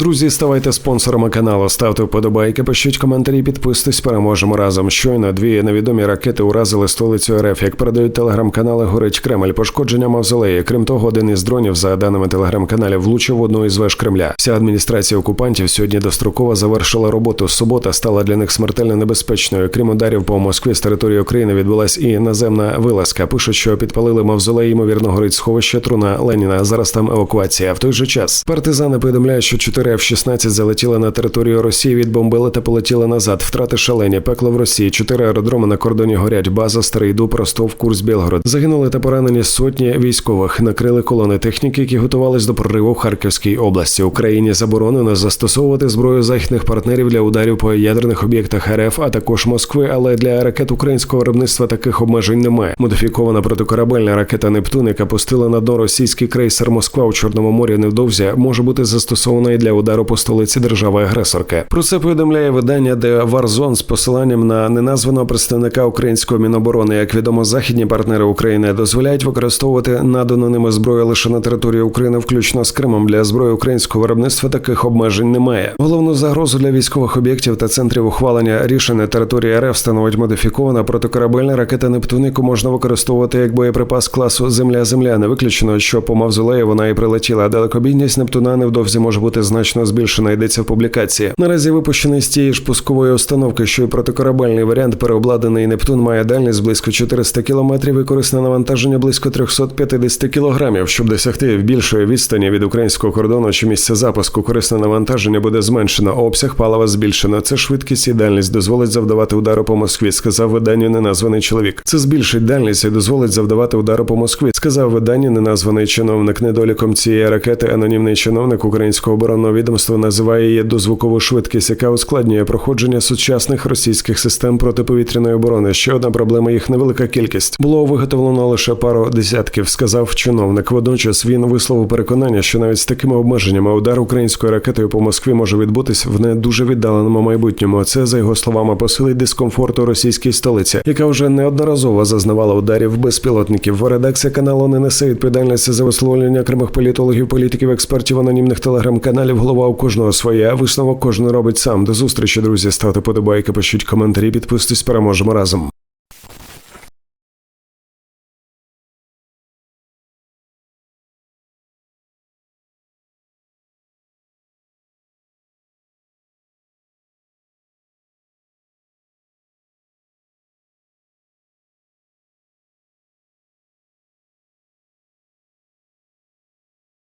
Друзі, ставайте спонсорами каналу, ставте вподобайки, пишіть коментарі, підписуйтесь, переможемо разом. Щойно дві невідомі ракети уразили столицю РФ. Як передають телеграм-канали, горить Кремль, пошкодження мавзолеї. Крім того, один із дронів, за даними телеграм-каналів, влучив одну із веж Кремля. Вся адміністрація окупантів сьогодні достроково завершила роботу. Субота стала для них смертельно небезпечною. Крім ударів по Москві з території України відбулась і наземна вилазка. Пишуть, що підпалили мавзолей, ймовірно, горить сховище труна Леніна. Зараз там евакуація. В той же час партизани повідомляють, що 4 F-16 залетіли на територію Росії, відбомбили та полетіли назад. Втрати шалені, пекло в Росії. Чотири аеродроми на кордоні горять. База Старий Дуб, Ростов, Курс, Білгород. Загинули та поранені сотні військових. Накрили колони техніки, які готувались до прориву в Харківській області. Україні заборонено застосовувати зброю західних партнерів для ударів по ядерних об'єктах РФ, а також Москви. Але для ракет українського виробництва таких обмежень немає. Модифікована протикорабельна ракета Нептун, яка пустила на дно російський крейсер Москва у Чорному морі невдовзі, може бути застосована і для удару по столиці держави-агресорки. Про це повідомляє видання The War Zone з посиланням на неназваного представника українського міноборони. Як відомо, західні партнери України дозволяють використовувати надану ними зброю лише на території України, включно з Кримом. Для зброї українського виробництва таких обмежень немає. Головну загрозу для військових об'єктів та центрів ухвалення рішень на території РФ становить модифікована протикорабельна ракета Нептун, яку можна використовувати як боєприпас класу Земля-Земля. Не виключено, що по мавзолеї вона і прилетіла. Далекобійність Нептуна невдовзі може бути значно збільшена. Йдеться в публікації. Наразі випущений з тієї ж пускової установки, що й протикорабельний варіант переобладнаний Нептун має дальність близько 400 кілометрів і корисне навантаження близько 350 кілограмів. Щоб досягти більшої відстані від українського кордону чи місця запуску, корисне навантаження буде зменшено, обсяг палива збільшено. Це швидкість і дальність дозволить завдавати удару по Москві. Сказав виданню неназваний чоловік. Це збільшить дальність і дозволить завдавати удару по Москві. Сказав виданню неназваний чиновник. Недоліком цієї ракети анонімний чиновник українського оборонного відомства називає її дозвукову швидкість, яка ускладнює проходження сучасних російських систем протиповітряної оборони. Ще одна проблема їх невелика кількість. Було виготовлено лише пару десятків, сказав чиновник. Водночас він висловив переконання, що навіть з такими обмеженнями удар українською ракетою по Москві може відбутись в не дуже віддаленому майбутньому. Це за його словами посилить дискомфорт у російській столиці, яка вже неодноразово зазнавала ударів безпілотників. Редакція каналу не несе відповідальності за висловлення окремих політологів, політиків, експертів, анонімних телеграм-каналів. Голова у кожного своя. Висновок кожен робить сам. До зустрічі, друзі. Ставте подобайки, пишіть коментарі, підписуйтесь, переможемо разом.